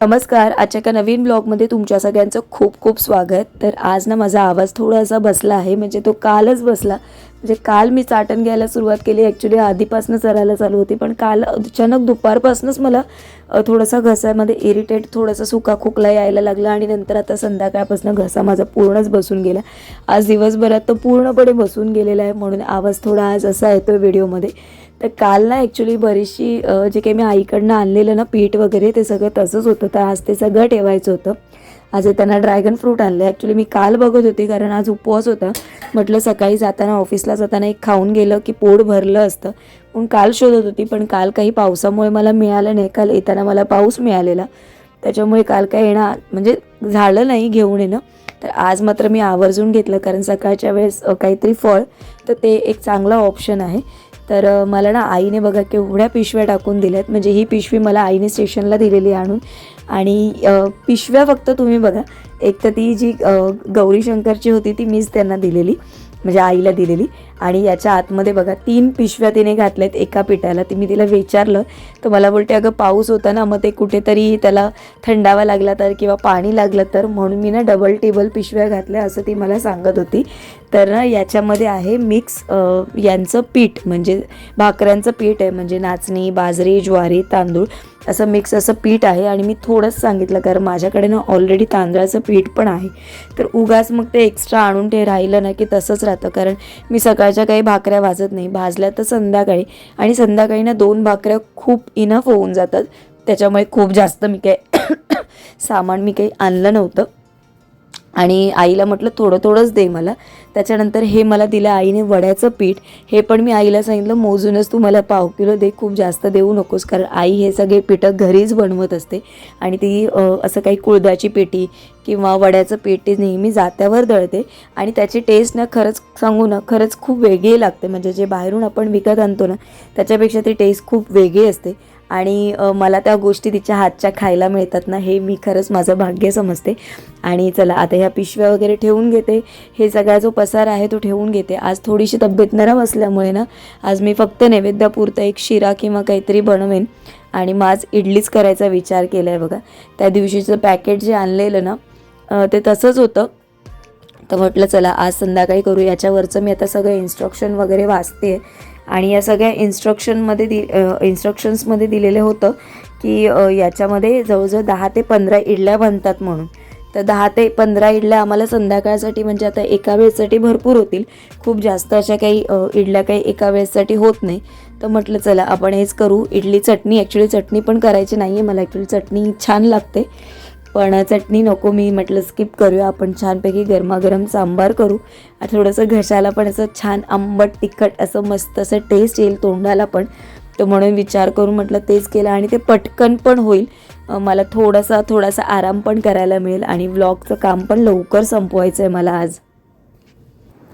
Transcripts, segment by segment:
नमस्कार. आजच्या एका नवीन ब्लॉगमध्ये तुमच्या सगळ्यांचं खूप खूप स्वागत. तर आज ना माझा आवाज थोडासा बसला आहे. म्हणजे तो कालच बसला. म्हणजे काल मी चाटण घ्यायला सुरुवात केली. ॲक्च्युली आधीपासून चरायला चालू होती. पण काल अचानक दुपारपासूनच मला थोडासा घसामध्ये इरिटेट थोडासा सुका खोकला यायला लागला आणि नंतर आता संध्याकाळपासून घसा माझा पूर्णच बसून गेला. आज दिवसभरात तो पूर्णपणे बसून गेलेला आहे. म्हणून आवाज थोडा आज असा येतो व्हिडिओमध्ये. तर काल ना ॲक्च्युली बरीचशी जे काही मी आईकडनं आणलेलं ना पीठ वगैरे ते सगळं तसंच होतं. तर आज ते सगळं ठेवायचं होतं. आज त्यांना ड्रॅगन फ्रूट आणलं ॲक्च्युली मी काल बघत होती कारण आज उपवास होता. म्हटलं सकाळी जाताना ऑफिसला जाताना एक खाऊन गेलं की पोट भरलं असतं. पण काल शोधत होती पण काल काही पावसामुळे मला मिळालं नाही. काल येताना मला पाऊस मिळालेला. त्याच्यामुळे काल काय येणं म्हणजे झालं नाही घेऊन येणं. तर आज मात्र मी आवर्जून घेतलं कारण सकाळच्या वेळेस काहीतरी फळ. तर ते एक चांगला ऑप्शन आहे. तर मला ना आईने बघा केवढ्या पिशव्या टाकून दिल्यात. म्हणजे ही पिशवी मला आईने स्टेशनला दिलेली आणून. आणि पिशव्या फक्त तुम्ही बघा. एक तर ती जी गौरीशंकरची होती ती मीच त्यांना दिलेली. म्हणजे आईला दिलेली. आणि याच्या आतमध्ये बघा तीन पिशव्या तिने घातल्यात एका पिठाला. ती मी तिला विचारलं तर मला बोलते अगं पाऊस होता ना मग ते कुठेतरी त्याला थंडावा लागला तर किंवा पाणी लागलं तर? म्हणून मी ना डबल टेबल पिशव्या घातल्या असं ती मला सांगत होती. तर ना याच्यामध्ये आहे मिक्स यांचं पीठ म्हणजे भाकऱ्यांचं पीठ आहे म्हणजे नाचणी बाजरी ज्वारी तांदूळ असं मिक्स असं पीठ आहे. आणि मी थोडंच सांगितलं कारण माझ्याकडे ना ऑलरेडी तांदळाचं पीठ पण आहे. तर उगाच मग ते एक्स्ट्रा आणून ते राहिलं ना की तसंच राहतं. कारण मी सकाळी सकाळच्या काही भाकऱ्या भाजत नाही. भाजल्या तर संध्याकाळी. आणि संध्याकाळी ना दोन भाकऱ्या खूप इनफ होऊन जातात. त्याच्यामुळे खूप जास्त मी काही सामान मी काही आणलं नव्हतं. आणि आईला म्हटलं थोडं थोडंच दे मला. त्याच्यानंतर हे मला दिलं आईने वड्याचं पीठ. हे पण मी आईला सांगितलं मोजूनच तू मला पाव किलो दे खूप जास्त देऊ नकोस कारण आई हे सगळे पिठं घरीच बनवत असते. आणि ती असं काही कुळदाची पेटी किंवा वड्याचं पीठ ती नेहमी जात्यावर दळते. आणि त्याची टेस्ट ना खरंच सांगू ना खरंच खूप वेगळी लागते. म्हणजे जे बाहेरून आपण विकत आणतो ना त्याच्यापेक्षा ती टेस्ट खूप वेगळी असते. आणि मला त्या गोष्टी तिच्या हातच्या खायला मिळतात ना हे मी खरंच माझं भाग्य समजते. आणि चला आता ह्या पिशव्या वगैरे ठेवून घेते. हे सगळा जो पसार आहे तो ठेवून घेते. आज थोडीशी तब्येत नरम असल्यामुळे ना आज मी फक्त नैवेद्यापुरतं एक शिरा किंवा काहीतरी बनवेन. आणि मग आज इडलीच करायचा विचार केला आहे बघा. त्या दिवशीचं पॅकेट जे आणलेलं ना ते तसंच होतं. तर म्हटलं चला आज संध्याकाळी करू याच्यावरचं मी आता सगळं इन्स्ट्रक्शन वगैरे वाचते आणि या सगळ्या इन्स्ट्रक्शनमध्ये दि इन्स्ट्रक्शन्समध्ये दिलेलं होतं की याच्यामध्ये जवळजवळ दहा ते पंधरा इडल्या बनतात म्हणून. तर दहा ते पंधरा इडल्या आम्हाला संध्याकाळसाठी म्हणजे आता एका वेळेसाठी भरपूर होतील. खूप जास्त अशा काही इडल्या काही एका वेळेसाठी होत नाही. तर म्हटलं चला आपण हेच करू. इडली चटणी ॲक्च्युली चटणी पण करायची नाही आहे मला ॲक्च्युली चटणी छान लागते. पण चटणी नको मी म्हटलं स्किप करूया आपण छानपैकी गरमागरम सांबार करू. आणि थोडंसं घशाला पण असं छान आंबट तिखट असं मस्त असं टेस्ट येईल तोंडाला पण. तर म्हणून विचार करून म्हटलं तेच केलं आणि ते पटकन पण होईल. मला थोडासा थोडासा आराम पण करायला मिळेल आणि व्लॉगचं काम पण लवकर संपवायचं आहे मला आज.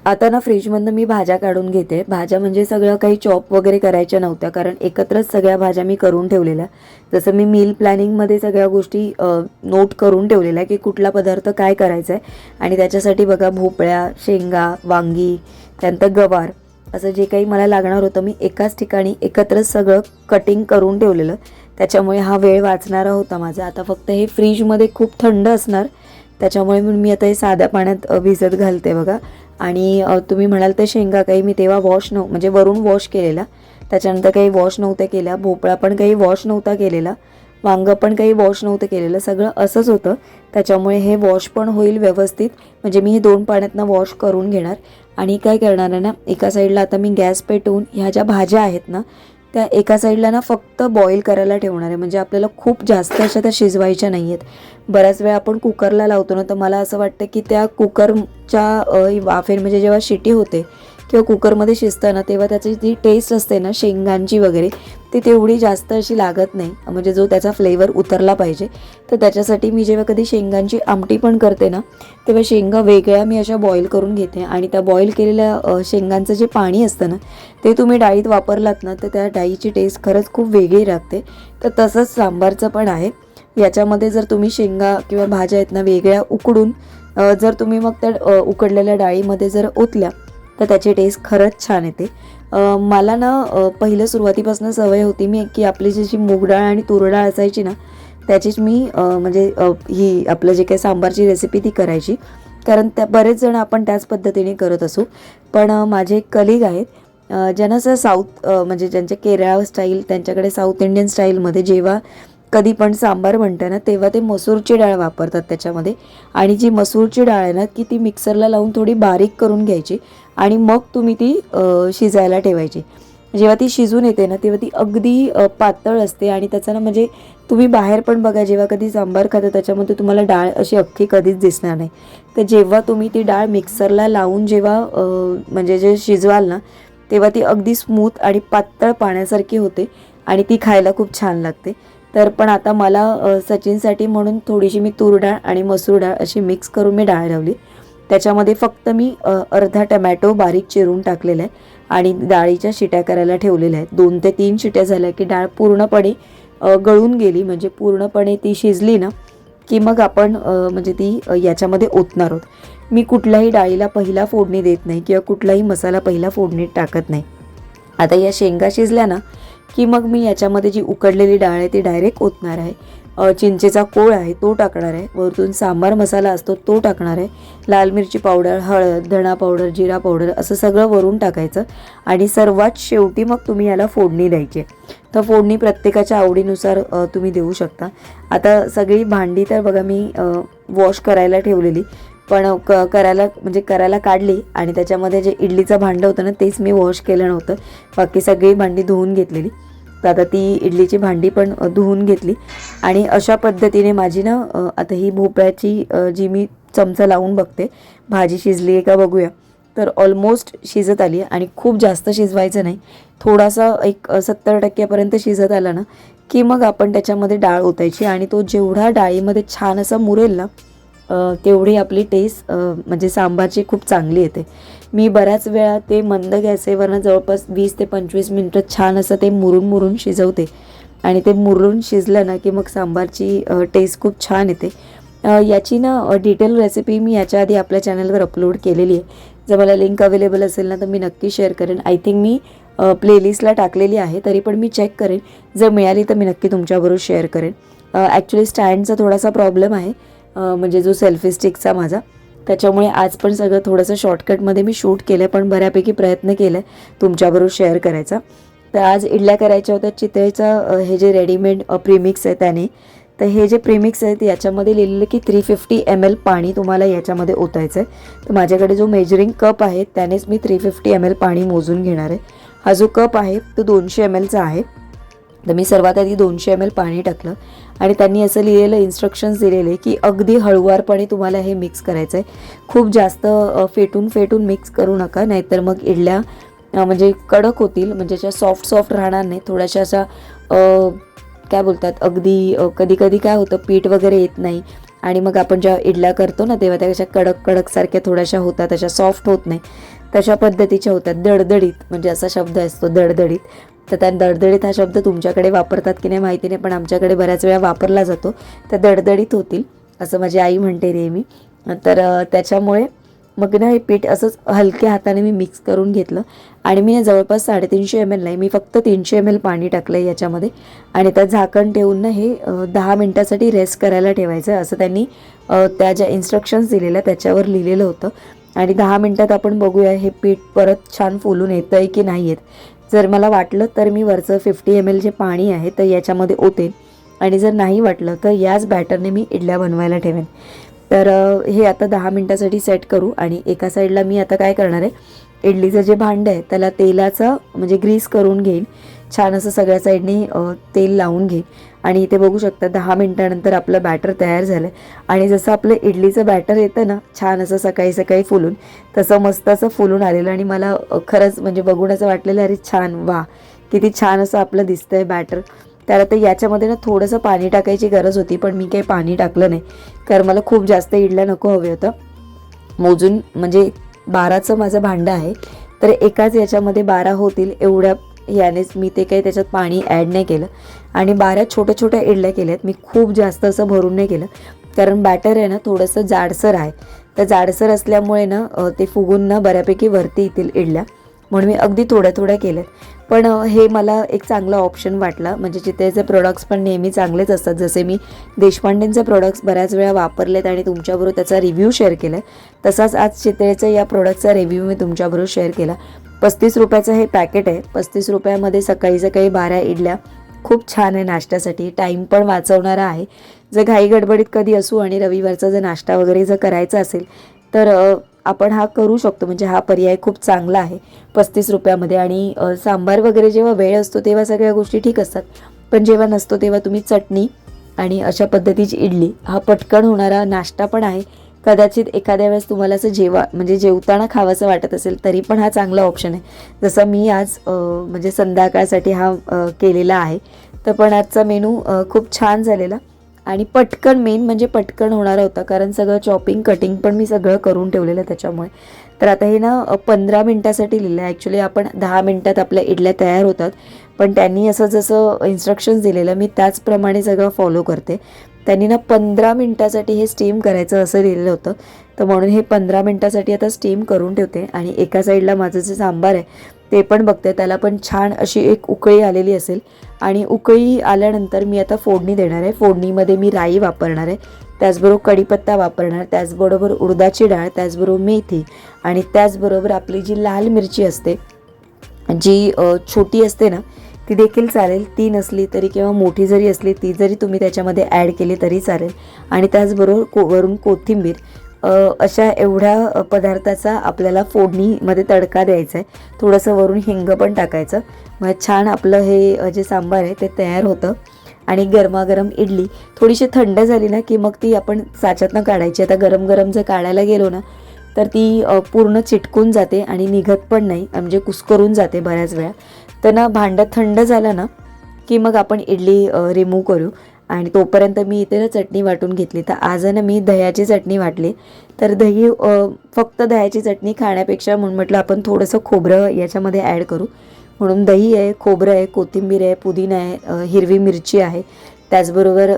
आता ना फ्रीजमधनं मी भाज्या काढून घेते. भाज्या म्हणजे सगळं काही चॉप वगैरे करायच्या नव्हत्या कारण एकत्रच सगळ्या भाज्या मी करून ठेवलेल्या. जसं मी मील प्लॅनिंगमध्ये सगळ्या गोष्टी नोट करून ठेवलेल्या की कुठला पदार्थ काय करायचा आहे आणि त्याच्यासाठी बघा भोपळ्या शेंगा वांगी त्यानंतर गवार असं जे काही मला लागणार होतं मी एकाच ठिकाणी एकत्रच सगळं कटिंग करून ठेवलेलं. त्याच्यामुळे हा वेळ वाचणारा होता माझा. आता फक्त हे फ्रीजमध्ये खूप थंड असणार. त्याच्यामुळे म्हणून मी आता हे साध्या पाण्यात भिजत घालते बघा. आणि तुम्ही म्हणाल तर शेंगा काही मी तेव्हा वॉश नव्ह म्हणजे वरून वॉश केलेला त्याच्यानंतर काही वॉश नव्हत्या केल्या. भोपळा पण काही वॉश नव्हता केलेला. वांगं पण काही वॉश नव्हतं केलेलं. सगळं असंच होतं. त्याच्यामुळे हे वॉश पण होईल व्यवस्थित. म्हणजे मी हे दोन पाण्यातनं वॉश करून घेणार. आणि काय करणार आहे ना एका साईडला आता मी गॅस पेटवून ह्या ज्या भाज्या आहेत ना त्या एका साईडला ना फक्त बॉईल करायला ठेवणार आहे. म्हणजे आपल्याला खूप जास्त अशा त्या शिजवायच्या नाही आहेत बऱ्याच वेळा आपण कुकरला लावतो ना तर मला असं वाटतं की त्या कुकरच्या वाफेर म्हणजे जेव्हा शिटी होते किंवा कुकरमध्ये शिजताना तेव्हा त्याची जी टेस्ट असते ना शेंगांची वगैरे ती तेवढी जास्त अशी लागत नाही. म्हणजे जो त्याचा फ्लेवर उतरला पाहिजे. तर त्याच्यासाठी मी जेव्हा कधी शेंगांची आमटी पण करते ना तेव्हा शेंगा वेगळ्या मी अशा बॉईल करून घेते. आणि त्या बॉईल केलेल्या शेंगांचं जे पाणी असतं ना ते तुम्ही डाळीत वापरलात ना तर त्या डाळीची टेस्ट खरंच खूप वेगळी लागते तर तसंच सांबारचं पण आहे. याच्यामध्ये जर तुम्ही शेंगा किंवा भाज्या आहेत ना वेगळ्या उकडून जर तुम्ही मग त्या उकडलेल्या डाळीमध्ये जर ओतल्या तर त्याची टेस्ट खरंच छान येते. मला ना पहिलं सुरुवातीपासून सवय होती मी की आपली जी जी मूग डाळ आणि तूर डाळ असायची ना त्याचीच मी म्हणजे ही आपलं जे काही सांबारची रेसिपी ती करायची. कारण त्या बरेच जण आपण त्याच पद्धतीने करत असू. पण माझे एक कलिग आहेत ज्यांना असं साऊथ म्हणजे ज्यांच्या केरळ स्टाईल त्यांच्याकडे साऊथ इंडियन स्टाईलमध्ये जेव्हा कधी पण सांबार म्हणतं ना तेव्हा ते मसूरची डाळ वापरतात त्याच्यामध्ये. आणि जी मसूरची डाळ आहे ना की ती मिक्सरला लावून थोडी बारीक करून घ्यायची. आणि मग तुम्ही ती शिजायला ठेवायची. जेव्हा ती शिजून येते ना तेव्हा ती अगदी पातळ असते आणि त्याचा ना म्हणजे तुम्ही बाहेर पण बघा जेव्हा कधी सांबार खाता त्याच्यामध्ये तुम्हाला डाळ अशी अख्खी कधीच दिसणार नाही. तर जेव्हा तुम्ही ती डाळ मिक्सरला लावून जेव्हा म्हणजे जे शिजवाल ना तेव्हा ती अगदी स्मूथ आणि पातळ पाण्यासारखी होते आणि ती खायला खूप छान लागते. तर पण आता मला सचिनसाठी म्हणून थोडीशी मी तूर डाळ आणि मसूर डाळ अशी मिक्स करून मी डाळ लावली. त्याच्यामध्ये फक्त मी अर्धा टमॅटो बारीक चिरून टाकलेला आहे आणि डाळीच्या शिट्या करायला ठेवलेल्या आहेत. दोन ते तीन शिट्या झाल्या की डाळ पूर्णपणे गळून गेली. म्हणजे पूर्णपणे ती शिजली ना की मग आपण म्हणजे ती याच्यामध्ये ओतणार आहोत. मी कुठल्याही डाळीला पहिला फोडणी देत नाही किंवा कुठलाही मसाला पहिला फोडणीत टाकत नाही. आता या शेंगा शिजल्या ना की मग मी याच्यामध्ये जी उकडलेली डाळ आहे ती डायरेक्ट ओतणार आहे. चिंचेचा कोळ आहे तो टाकणार आहे. वरतून सांबार मसाला असतो तो टाकणार आहे. लाल मिरची पावडर हळद धणा पावडर जिरा पावडर असं सगळं वरून टाकायचं आणि सर्वात शेवटी मग तुम्ही याला फोडणी द्यायची तर फोडणी प्रत्येकाच्या आवडीनुसार तुम्ही देऊ शकता. आता सगळी भांडी तर बघा मी वॉश करायला ठेवलेली. पण क करायला म्हणजे करायला काढली आणि त्याच्यामध्ये जे इडलीचं भांडं होतं ना तेच मी वॉश केलं नव्हतं. बाकी सगळी भांडी धुवून घेतलेली. तर आता ती इडलीची भांडी पण धुवून घेतली. आणि अशा पद्धतीने माझी ना आता ही भोपळ्याची जी मी चमचा लावून बघते भाजी शिजली आहे का बघूया. तर ऑलमोस्ट शिजत आली आहे आणि खूप जास्त शिजवायचं नाही. थोडासा एक सत्तर टक्क्यापर्यंत शिजत आला ना की मग आपण त्याच्यामध्ये डाळ ओतायची आणि तो जेवढा डाळीमध्ये छान असा मुरेल ना तेवढी आपली टेस्ट म्हणजे सांबारची खूप चांगली येते. मी बऱ्याच वेळा ते मंद गॅसेवरनं जवळपास वीस ते पंचवीस मिनटं छान असं ते मुरून मुरून शिजवते. आणि ते मुरून शिजलं ना की मग सांबारची टेस्ट खूप छान येते. याची ना डिटेल रेसिपी मी याच्या आधी आपल्या चॅनलवर अपलोड केलेली आहे. जर मला लिंक अवेलेबल असेल ना तर मी नक्की शेअर करेन. आय थिंक मी प्लेलिस्टला टाकलेली आहे तरी पण मी चेक करेन. जर मिळाली तर मी नक्की तुमच्याबरोबर शेअर करेन. ॲक्च्युली स्टँडचा थोडासा प्रॉब्लेम आहे. म्हणजे जो सेल्फी स्टिकचा माझा. त्याच्यामुळे आज पण सगळं थोडंसं शॉर्टकटमध्ये मी शूट केलं पण बऱ्यापैकी प्रयत्न केला आहे तुमच्याबरोबर शेअर करायचा. तर आज इडल्या करायच्या होत्या चितळेचं हे जे रेडीमेड प्रीमिक्स आहे त्याने तर हे जे प्रीमिक्स आहेत याच्यामध्ये लिहिलेलं की थ्री फिफ्टी एम एल पाणी तुम्हाला याच्यामध्ये ओतायचं आहे तर माझ्याकडे जो मेजरिंग कप आहे त्यानेच मी थ्री फिफ्टी एम एल पाणी मोजून घेणार आहे. हा जो कप आहे तो दोनशे एम एलचा आहे. तर मी सर्वात आधी दोनशे एम एल पाणी टाकलं. आणि त्यांनी असं लिहिलेलं इन्स्ट्रक्शन्स दिलेले की अगदी हळुवारपणे तुम्हाला हे मिक्स करायचं आहे खूप जास्त फेटून फेटून मिक्स करू नका नाहीतर मग इडल्या म्हणजे कडक होतील म्हणजे अशा सॉफ्ट सॉफ्ट राहणार नाही थोड्याशा अशा काय बोलतात अगदी कधी कधी काय होतं पीठ वगैरे येत नाही. आणि मग आपण जेव्हा इडल्या करतो ना तेव्हा त्या कशा कडक कडकसारख्या थोड्याशा होतात अशा सॉफ्ट होत नाही. तशा पद्धतीच्या होतात दडदडीत म्हणजे असा शब्द असतो दडदडीत. तर त्या दडदडीत हा शब्द तुमच्याकडे वापरतात की नाही माहिती नाही पण आमच्याकडे बऱ्याच वेळा वापरला जातो. त्या दडदडीत होतील असं माझी आई म्हणते नेहमी. तर त्याच्यामुळे मग ना हे पीठ असंच हलक्या हाताने मी मिक्स करून घेतलं. आणि मी जवळपास साडेतीनशे एम एल नाही मी फक्त तीनशे एम एल पाणी टाकलं आहे याच्यामध्ये. आणि त्यात झाकण ठेवून ना हे दहा मिनटासाठी रेस्ट करायला ठेवायचं आहे असं त्यांनी त्या ज्या इन्स्ट्रक्शन्स दिलेल्या त्याच्यावर लिहिलेलं होतं. आणि दहा मिनटात आपण बघूया हे पीठ परत छान फुलून येतं आहे की नाही येत. जर मला वाटलं तर मी वरचं फिफ्टी एम एल जे पाणी आहे तर याच्यामध्ये ओतेन. आणि जर नाही वाटलं तर याच बॅटरने मी इडल्या बनवायला ठेवेन. तर हे आता दहा मिनटासाठी सेट करू आणि एका साईडला मी आता काय करणार आहे? इडलीचं जे भांडं आहे त्याला तेलाचं म्हणजे ग्रीस करून घेईन. छान असं सगळ्या साईडनी तेल लावून घेईन. आणि इथे बघू शकता दहा मिनटानंतर आपलं बॅटर तयार झालं आणि जसं आपलं इडलीचं बॅटर येतं ना छान असं सकाळी सकाळी फुलून तसं मस्त असं फुलून आलेलं. आणि मला खरंच म्हणजे बघून असं वाटलेलं अरे छान वा किती छान असं आपलं दिसतंय बॅटर तर आता याच्यामध्ये ना थोडंसं पाणी टाकायची गरज होती पण मी काही पाणी टाकलं नाही. कारण मला खूप जास्त इडल्या नको हवे होतं. मोजून म्हणजे बाराचं माझं भांडं आहे तर एकाच याच्यामध्ये बारा होतील एवढ्या यानेच मी ते काही त्याच्यात पाणी ॲड नाही केलं. आणि बारा छोट्या छोट्या इडल्या केल्या आहेत मी खूप जास्त असं भरून नाही केलं. कारण बॅटर आहे ना थोडंसं जाडसर आहे. तर जाडसर असल्यामुळे ना ते फुगून ना बऱ्यापैकी वरती येतील इडल्या. म्हणून मी अगदी थोड्या थोड्या केल्यात. पण हे मला एक चांगला ऑप्शन वाटला. म्हणजे चितळेचे प्रोडक्ट्स पण नेहमी चांगलेच असतात. जसे मी देशपांडेंचे प्रोडक्ट्स बऱ्याच वेळा वापरलेत आणि तुमच्याबरोबर त्याचा रिव्ह्यू शेअर केला आहे तसाच आज चितळेच्या या प्रोडक्टचा रिव्ह्यू मी तुमच्याबरोबर शेअर केला. पस्तीस रुपयाचं हे पॅकेट आहे. पस्तीस रुपयामध्ये सकाळी सकाळी बारा इडल्या. खूप छान आहे नाश्त्यासाठी. टाईम पण वाचवणारा आहे. जर घाई गडबडीत कधी असू आणि रविवारचा जर नाश्ता वगैरे जर करायचा असेल तर आपण हा करू शकतो. म्हणजे हा पर्याय खूप चांगला आहे. पस्तीस रुपयामध्ये आणि सांबार वगैरे जेव्हा वेळ असतो तेव्हा सगळ्या गोष्टी ठीक असतात. पण जेव्हा नसतो तेव्हा तुम्ही चटणी आणि अशा पद्धतीची इडली हा पटकन होणारा नाश्ता पण आहे. कदाचित एखाद्या वेळेस तुम्हाला असं जेवा म्हणजे जेवताना खावंसं वाटत असेल तरी पण हा चांगला ऑप्शन आहे. जसं मी आज म्हणजे संध्याकाळसाठी हा केलेला आहे. तर पण आजचा मेनू खूप छान झालेला. आणि पटकन मेन म्हणजे पटकन होणारा होता कारण सगळं चॉपिंग कटिंग पण मी सगळं करून ठेवलेलं आहे त्याच्यामुळे. तर आता हे ना पंधरा मिनटासाठी लिहिलं आहे ॲक्च्युली आपण दहा मिनटात आपल्या इडल्या तयार होतात. पण त्यांनी असं जसं इन्स्ट्रक्शन्स दिलेलं मी त्याचप्रमाणे सगळं फॉलो करते. त्यांनी ना पंधरा मिनटासाठी हे स्टीम करायचं असं दिलेलं होतं. तर म्हणून हे पंधरा मिनटासाठी आता स्टीम करून ठेवते. आणि एका साईडला माझं जे सांबार आहे ते पण बघते. त्याला पण छान अशी एक उकळी आलेली असेल आणि उकळी आल्यानंतर मी आता फोडणी देणार आहे. फोडणीमध्ये मी राई वापरणार आहे. त्याचबरोबर कढीपत्ता वापरणार त्याचबरोबर उडदाची डाळ त्याचबरोबर मेथी आणि त्याचबरोबर आपली जी लाल मिरची असते जी छोटी असते ना ती देखील चालेल. ती नसली तरी किंवा मोठी जरी असली ती जरी तुम्ही त्याच्यामध्ये ॲड केली तरी चालेल. आणि त्याचबरोबर को वरून कोथिंबीर. अशा एवढ्या पदार्थाचा आपल्याला फोडणीमध्ये तडका द्यायचा आहे थोडंसं वरून हिंग पण टाकायचं. मग छान आपलं हे जे सांबार आहे ते तयार होतं. आणि गरमागरम इडली. थोडीशी थंड झाली ना की मग ती आपण साच्यातनं काढायची. आता गरम गरम जर काढायला गेलो ना तर ती पूर्ण चिटकून जाते आणि निघत पण नाही. म्हणजे कुस्करून जाते बऱ्याच वेळा. तर ना भांडं थंड झालं ना की मग आपण इडली रिमूव्ह करू. आणि तोपर्यंत मी इथे ना चटणी वाटून घेतली. तर आज ना मी दह्याची चटणी वाटली. तर दही फक्त दह्याची चटणी खाण्यापेक्षा म्हणून म्हटलं आपण थोडंसं खोबरं याच्यामध्ये ॲड करू. म्हणून दही आहे खोबरं आहे कोथिंबीर आहे पुदिना आहे हिरवी मिरची आहे. त्याचबरोबर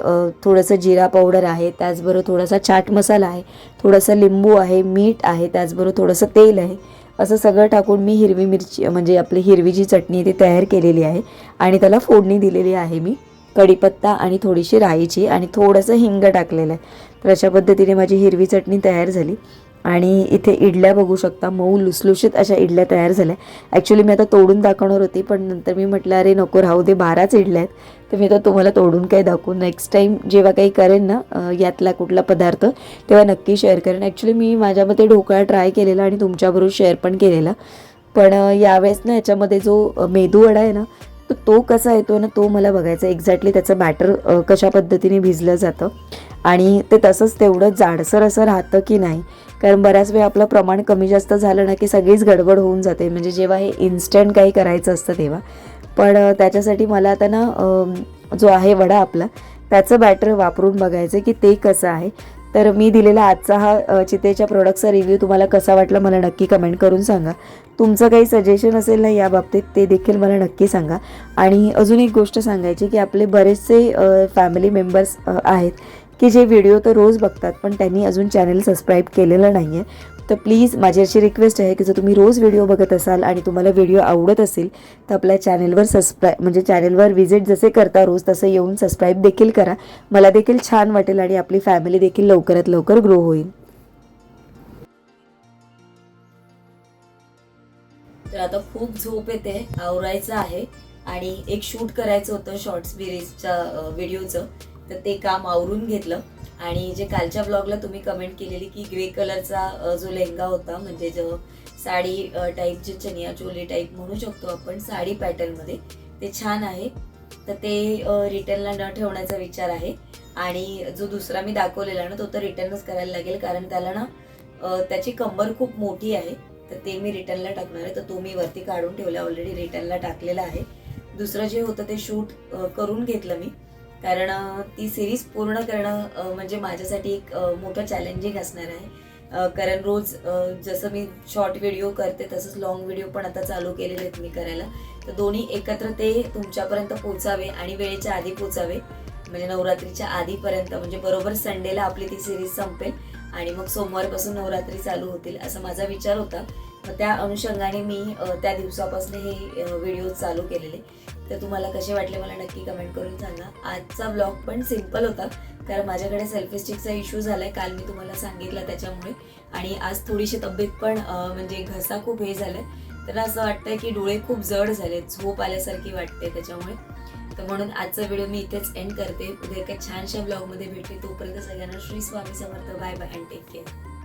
थोडंसं जिरा पावडर आहे त्याचबरोबर थोडासा चाट मसाला आहे थोडंसं लिंबू आहे मीठ आहे त्याचबरोबर थोडंसं तेल आहे. असं सगळं टाकून मी हिरवी मिरची म्हणजे आपली हिरवी जी चटणी आहे ती तयार केलेली आहे. आणि त्याला फोडणी दिलेली आहे मी. कढीपत्ता आणि थोडीशी राईची आणि थोडंसं हिंग टाकलेलं आहे. तर अशा पद्धतीने माझी हिरवी चटणी तयार झाली. आणि इथे इडल्या बघू शकता मऊ लुसलुशीत अशा इडल्या तयार झाल्या. ॲक्च्युली मी आता तोडून दाखवणार होती पण नंतर मी म्हटलं अरे नको राहू दे बाराच इडल्या आहेत. तर मी आता तुम्हाला तोडून काही दाखवू. नेक्स्ट टाईम जेव्हा काही करेन ना यातला कुठला पदार्थ तेव्हा नक्की शेअर करेन. ॲक्च्युली मी माझ्यामध्ये ढोकळा ट्राय केलेला आणि तुमच्याबरोबर शेअर पण केलेला. पण यावेळेस ना याच्यामध्ये जो मेदू मेदूवडा आहे ना तर तो कसा येतो ना तो मला बघायचा. एक्झॅक्टली त्याचं बॅटर कशा पद्धतीने भिजलं जातं. आणि ते तसंच तेवढं जाडसर असं राहतं की नाही. कारण बऱ्याच वेळ आपलं प्रमाण कमी जास्त झालं ना की सगळीच गडबड होऊन जाते. म्हणजे जेव्हा हे इन्स्टंट काही करायचं असतं तेव्हा. पण त्याच्यासाठी मला आता ना जो आहे वडा आपला त्याचं बॅटर वापरून बघायचं की ते कसं आहे. तर मी दिलेला आजचा हा चितेच्या प्रोडक्टचा रिव्ह्यू तुम्हाला कसा वाटला मला नक्की कमेंट करून सांगा. तुमचं काही सजेशन असेल ना या बाबतीत ते देखील मला नक्की सांगा. आणि अजून एक गोष्ट सांगायची की आपले बरेचसे फॅमिली मेंबर्स आहेत की जे व्हिडिओ तर रोज बघतात पण त्यांनी अजून चॅनल सबस्क्राईब केलेलं नाही आहे तर प्लीज माझी अशी रिक्वेस्ट आहे की जर तुम्ही रोज व्हिडिओ बघत असाल आणि तुम्हाला व्हिडिओ आवडत असेल तर आपल्या चॅनेलवर सबस्क्राईब म्हणजे चॅनेलवर व्हिजिट जसे करता रोज तसं येऊन सबस्क्राईब देखील करा. मला देखील छान वाटेल आणि आपली फॅमिली देखील लवकरात लवकर ग्रो होईल. तर आता खूप झोप येते आवरायचं आहे. आणि एक शूट करायचं होतं शॉर्ट्स बिरीजच्या व्हिडिओचं तर ते काम आवरून घेतलं. आणि जे कालच्या ब्लॉगला तुम्ही कमेंट केलेली की ग्रे कलरचा जो लेहंगा होता म्हणजे जो साडी टाईप जे चनिया चोली टाईप म्हणू शकतो आपण साडी पॅटर्नमध्ये ते छान आहे. तर ते रिटर्नला न ठेवण्याचा विचार आहे. आणि जो दुसरा मी दाखवलेला ना तो तर रिटर्नच करायला लागेल कारण त्याला ना त्याची कंबर खूप मोठी आहे. तर ते मी रिटर्नला टाकणार आहे. तर तो मी वरती काढून ठेवला ऑलरेडी रिटर्नला टाकलेला आहे. दुसरं जे होतं ते शूट करून घेतलं मी. कारण ती सिरीज पूर्ण करणं म्हणजे माझ्यासाठी एक मोठं चॅलेंजिंग असणार आहे. कारण रोज जसं मी शॉर्ट व्हिडिओ करते तसंच लॉंग व्हिडिओ पण आता चालू केलेले आहेत मी करायला. तर दोन्ही एकत्र ते तुमच्यापर्यंत पोचावे आणि वेळेच्या आधी पोचावे म्हणजे नवरात्रीच्या आधीपर्यंत म्हणजे बरोबर संडेला आपली ती सिरीज संपेल आणि मग सोमवारपासून नवरात्री चालू होतील असा माझा विचार होता. त्या अनुषंगाने मी त्या दिवसापासून हे व्हिडिओ चालू केलेले. तर तुम्हाला कसे वाटले मला नक्की कमेंट करून सांगा. आजचा ब्लॉग पण सिंपल होता कारण माझ्याकडे सेल्फी स्टिकचा इश्यू झालाय काल मी तुम्हाला सांगितलं त्याच्यामुळे. आणि आज थोडीशी तब्येत पण म्हणजे घसा खूप हे झालाय. तर असं वाटतंय की डोळे खूप जड झाले झोप आल्यासारखी वाटते त्याच्यामुळे. तर म्हणून आजचा व्हिडिओ मी इथेच एंड करते. उद्या एका छानशा ब्लॉगमध्ये भेटते. तोपर्यंत सगळ्यांना Shri Swami Samarth. Bye bye and take care